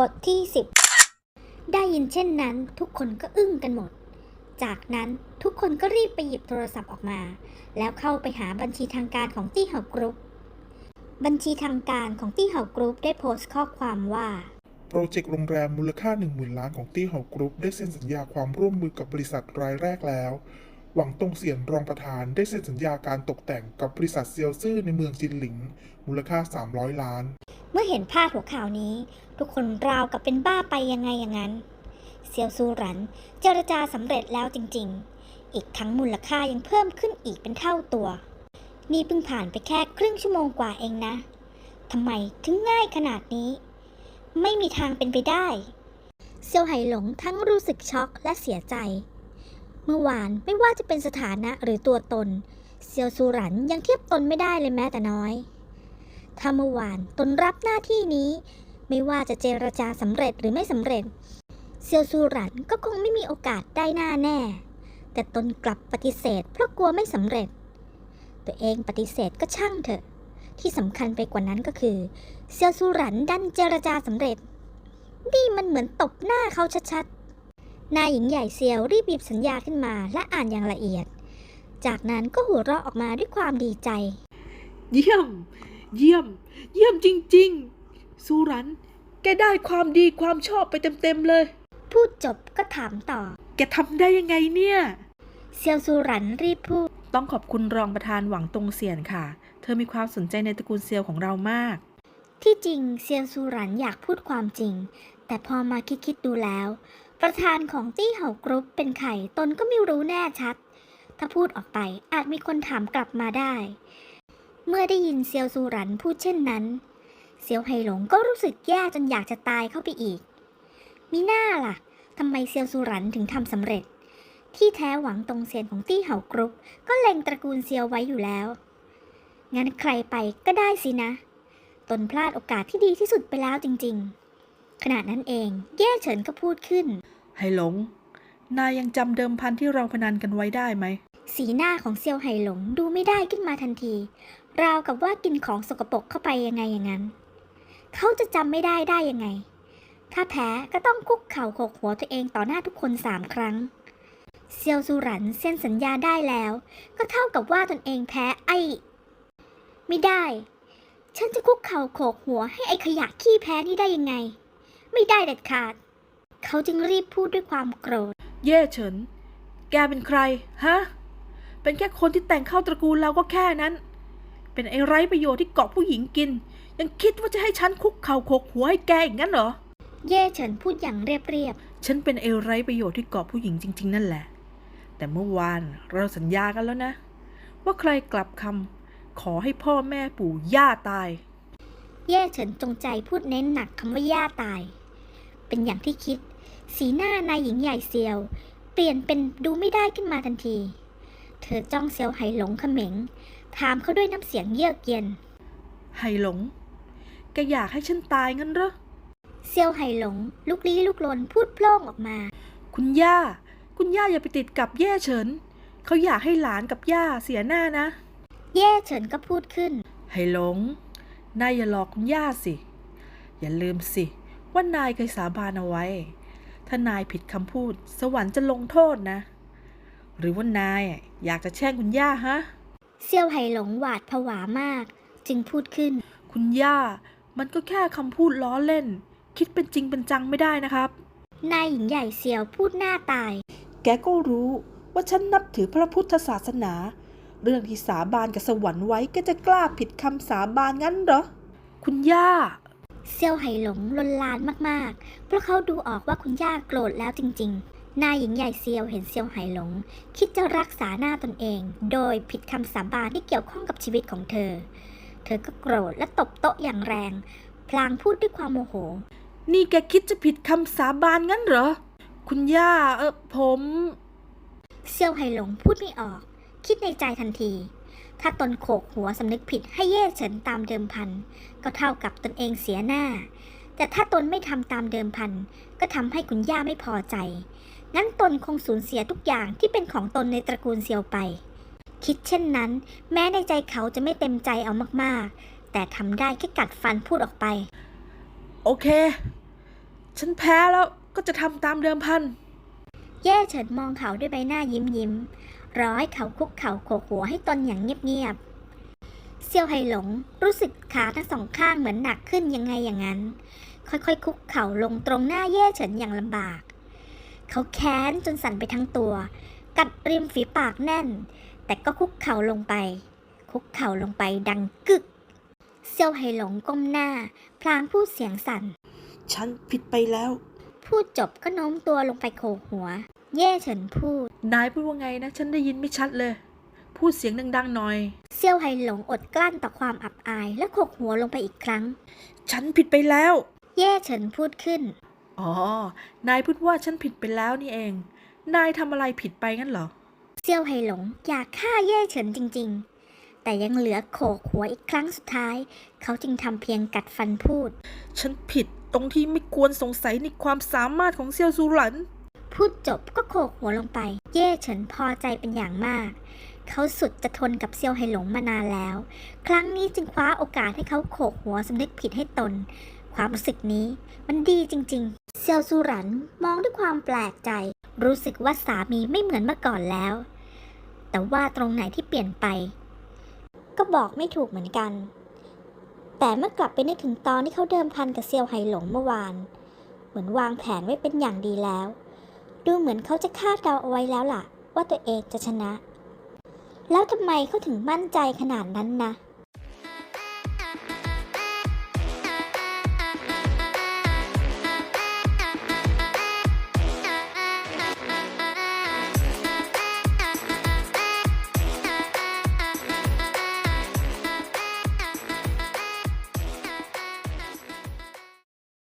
บทที่ 10 ได้ยินเช่นนั้นทุกคนก็อึ้งกันหมด จากนั้นทุกคนก็รีบไปหยิบโทรศัพท์ออกมา แล้วเข้าไปหาบัญชีทางการของตี้เห่ากรุ๊ป บัญชีทางการของตี้เห่ากรุ๊ปได้โพสต์ข้อความว่า โปรเจกต์โรงแรมมูลค่า 10,000 ล้านของตี้เห่ากรุ๊ปได้เซ็นสัญญาความร่วมมือกับบริษัทรายแรกแล้ว หวังตงเสียนรองประธานได้เซ็นสัญญาการตกแต่งกับบริษัทเซียวซื่อในเมืองจินหลิง มูลค่า 300 ล้าน เมื่อเห็นพาดหัวข่าวนี้ ทุกคนราวกับเป็นบ้าไปยังไงอย่างนั้น เซียวซูหรันเจรจาสำเร็จแล้วจริง ๆ อีกทั้งมูลค่ายังเพิ่มขึ้นอีกเป็นเท่าตัว นี่เพิ่งผ่านไปแค่ครึ่งชั่วโมงกว่าเองนะทำไมถึงง่ายขนาดนี้ ไม่มีทางเป็นไปได้ เซียวไหหลงทั้งรู้สึกช็อกและเสียใจ เมื่อวานไม่ว่าจะเป็นสถานะหรือตัวตน เซียวซูหรันยังเทียบตนไม่ได้เลยแม้แต่น้อย ถ้าเมื่อวานตนรับหน้าที่นี้ ไม่ว่าจะเจรจาสำเร็จหรือไม่สำเร็จ เซียวซูหรันก็คงไม่มีโอกาสได้หน้าแน่ แต่ตนกลับปฏิเสธเพราะกลัวไม่สำเร็จ ตัวเองปฏิเสธก็ช่างเถอะ ที่สำคัญไปกว่านั้นก็คือ เซียวซูหรันดันเจรจาสำเร็จ นี่มันเหมือนตบหน้าเขาชัดๆนายหญิงใหญ่เซียวรีบหยิบสัญญาขึ้นมาและอ่านอย่างละเอียด จากนั้นก็หัวเราะออกมาด้วยความดีใจ เยี่ยม เยี่ยม เยี่ยมจริง ๆ สุรัน แกได้ความดีความชอบไปเต็ม ๆ เลย พูดจบก็ถามต่อ แกทำได้ยังไงเนี่ย เซียวซูหรันรีบพูด ต้องขอบคุณรองประธานหวังตงเซียนค่ะ เธอมีความสนใจในตระกูลเซียวของเรามาก ที่จริงเซียวซูหรันอยากพูดความจริง แต่พอมาคิดๆดูแล้ว ประธานของตี้เห่ากรุ๊ปเป็นใครตนก็ไม่รู้แน่ชัด ถ้าพูดออกไปอาจมีคนถามกลับมาได้ เมื่อได้ยินเซียวซูหรันพูดเช่นนั้น เซียวไฮหลงก็รู้สึกแย่จนอยากจะตายเข้าไปอีก มีหน้าล่ะทำไมเซียวซูหรันถึงทำสำเร็จ ที่แท้หวังตรงเซียนของตี้เห่ากรุ๊ปก็เล็งตระกูลเซียวไว้อยู่แล้ว งั้นใครไปก็ได้สินะ ตนพลาดโอกาสที่ดีที่สุดไปแล้วจริง ๆ ขณะนั้นเองเย่เฉินก็พูดขึ้น ไฮหลง นายยังจำเดิมพันที่เราพนันกันไว้ได้ไหม สีหน้าของเซียวไหหลงดูไม่ได้ขึ้นมาทันที ราวกับว่ากินของสกปรกเข้าไปยังไงอย่างนั้น เขาจะจำไม่ได้ได้ยังไง ถ้าแพ้ก็ต้องคุกเข่าโขกหัวตัวเองต่อหน้าทุกคนสามครั้ง เซียวซูหรันเซ็นสัญญาได้แล้ว ก็เท่ากับว่าตนเองแพ้ไอ้ ไม่ได้ ฉันจะคุกเข่าโขกหัวให้ไอ้ขยะขี้แพ้นี่ได้ยังไง ไม่ได้เด็ดขาด เขาจึงรีบพูดด้วยความโกรธ เย่เฉิน แกเป็นใคร ฮะ เป็นแค่คนที่แต่งเข้าตระกูลเราก็แค่นั้น เป็นไอ้ไร้ประโยชน์ที่เกาะผู้หญิงกิน ยังคิดว่าจะให้ฉันคุกเข่าโขกหัวให้แกอีกงั้นเหรอ เย่เฉินพูดอย่างเรียบฉันเป็นไอ้ไร้ประโยชน์ที่เกาะผู้หญิงจริง ๆ นั่นแหละ แต่เมื่อวานเราสัญญากันแล้วนะ ว่าใครกลับคำขอให้พ่อแม่ปู่ย่าตายๆเย่เฉินจงใจพูดเน้นหนักคำว่าย่าตาย เป็นอย่างที่คิด สีหน้านายหญิงใหญ่เซียว เปลี่ยนเป็นดูไม่ได้ขึ้นมาทันที เธอจ้องเซียวไหหลงเขม็ง ถามเขาด้วยน้ำเสียงเยือกเย็นไฮหลง แกอยากให้ฉันตายงั้นเหรอ เซียวไหหลง ลุกลี้ลุกลนพูดโพล่งออกมา คุณย่า คุณย่าอย่าไปติดกับแย่เฉิน เขาอยากให้หลานกับย่าเสียหน้านะเย่เฉินก็พูดขึ้นไฮหลง นายอย่าหลอกคุณย่าสิ อย่าลืมสิ ว่านายเคยสาบานเอาไว้ ถ้านายผิดคำพูด สวรรค์จะลงโทษนะ หรือว่านายอยากจะแช่งคุณย่าฮะ เซียวไหหลงหวาดผวามาก จึงพูดขึ้น คุณย่า มันก็แค่คำพูดล้อเล่น คิดเป็นจริงเป็นจังไม่ได้นะครับ นายหญิงใหญ่เซียวพูดหน้าตาย แกก็รู้ว่าฉันนับถือพระพุทธศาสนา เรื่องที่สาบานกับสวรรค์ไว้ก็จะกล้าผิดคำสาบานงั้นเหรอ คุณย่า เซียวไหหลงลนลานมากๆ เพราะเขาดูออกว่าคุณย่าโกรธแล้วจริงๆ นายหญิงใหญ่เซียวเห็นเซียวไหหลง คิดจะรักษาหน้าตนเอง โดยผิดคำสาบานที่เกี่ยวข้องกับชีวิตของเธอ เธอก็โกรธและตบโต๊ะอย่างแรง พลางพูดด้วยความโมโห นี่แกคิดจะผิดคำสาบานงั้นเหรอ คุณย่าเออผม เซียวไหหลงพูดไม่ออก คิดในใจทันที ถ้าตนโขกหัวสำนึกผิดให้เย่เฉินตามเดิมพัน ก็เท่ากับตนเองเสียหน้า แต่ถ้าตนไม่ทำตามเดิมพัน ก็ทำให้คุณย่าไม่พอใจ งั้นตนคงสูญเสียทุกอย่างที่เป็นของตนในตระกูลเซียวไป คิดเช่นนั้น แม้ในใจเขาจะไม่เต็มใจเอามากๆ แต่ทำได้แค่กัดฟันพูดออกไป โอเค ฉันแพ้แล้วก็จะทำตามเดิมพันเย่เฉินมองเขาด้วยใบหน้ายิ้มยิ้มรอให้เขาคุกเข่าโขกหัวให้ตนอย่างเงียบๆ เซียวไฮหลงรู้สึกขาทั้งสองข้างเหมือนหนักขึ้นยังไงอย่างนั้น ค่อยๆ คุกเข่าลงตรงหน้าเย่เฉินอย่างลำบาก เขาแค้นจนสั่นไปทั้งตัว กัดริมฝีปากแน่น แต่ก็คุกเข่าลงไป คุกเข่าลงไปดังกึก เซียวไฮหลงก้มหน้า พลางพูดเสียงสั่น ฉันผิดไปแล้ว พูดจบก็โน้มตัวลงไปโขกหัว เย่เฉินพูด นายพูดว่าไงนะ ฉันได้ยินไม่ชัดเลย พูดเสียงดังๆหน่อย เซี่ยวไฮหลงอดกลั้นต่อความอับอายและโขกหัวลงไปอีกครั้ง ฉันผิดไปแล้ว เย่เฉินพูดขึ้น อ๋อ นายพูดว่าฉันผิดไปแล้วนี่เอง นายทำอะไรผิดไปงั้นเหรอ เซี่ยวไฮหลงอยากฆ่าเย่เฉินจริง ๆ แต่ยังเหลือโขกหัวอีกครั้งสุดท้าย เขาจึงทำเพียงกัดฟันพูด ฉันผิดตรงที่ไม่ควรสงสัยในความสามารถของเซียวซูหลัน พูดจบก็โขกหัวลงไป เย่เฉินพอใจเป็นอย่างมาก เขาสุดจะทนกับเซียวไฮหลงมานานแล้ว ครั้งนี้จึงคว้าโอกาสให้เขาโขกหัวสำนึกผิดให้ตน ความรู้สึกนี้ มันดีจริง ๆ เซียวซูหลันมองด้วยความแปลกใจ รู้สึกว่าสามีไม่เหมือนเมื่อก่อนแล้ว แต่ว่าตรงไหนที่เปลี่ยนไป ก็บอกไม่ถูกเหมือนกัน แต่เมื่อกลับไปนึกถึงตอนที่เขาเดิมพันกับเซียวไฮหลงเมื่อวาน เหมือนวางแผนไว้เป็นอย่างดีแล้ว ดูเหมือนเขาจะคาดเดาเอาไว้แล้วล่ะ ว่าตัวเองจะชนะ แล้วทำไมเขาถึงมั่นใจขนาดนั้นนะ